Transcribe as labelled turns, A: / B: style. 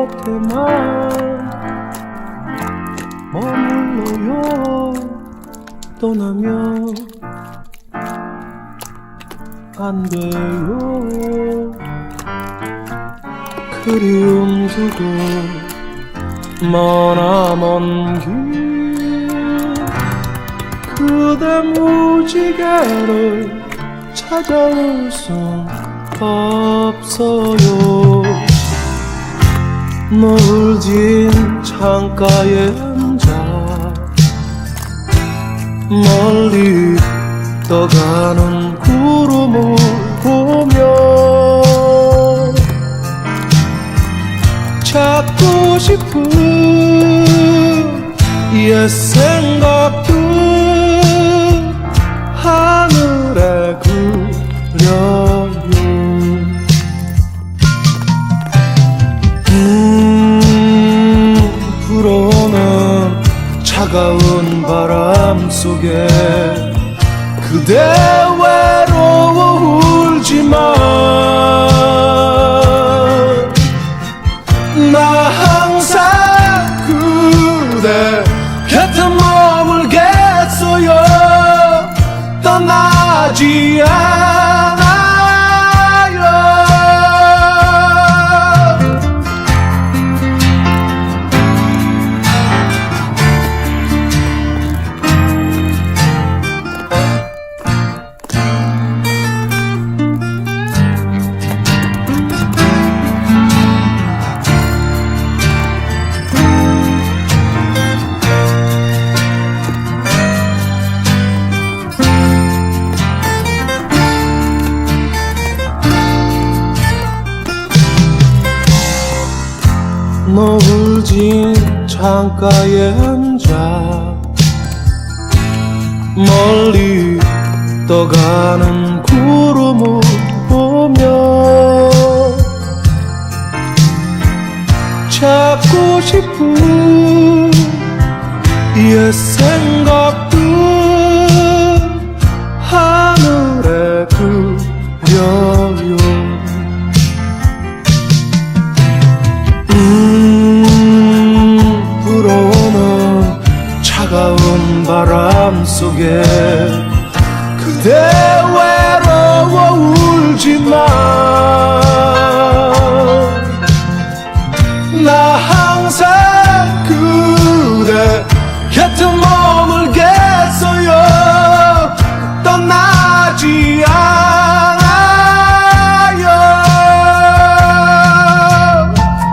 A: 내 곁에만 머물러요 떠나면 안 돼요. 그리움 두고 머나 먼 길 그대 무지개를 찾아올 순 없어요 노을 진 창가에 앉아 멀리 떠가는 구름을 보며 찾고 싶은 옛 생각 차가운 바람 속에 그대 외로워 울지마 나 항상 그대 곁에 머물겠어요. 떠나지 않 노을 진 창가에 앉아 멀리 떠가는 구름을 보며 찾고 싶은 옛 생각들 하늘에 그 마음속에 그대 외로워 울지마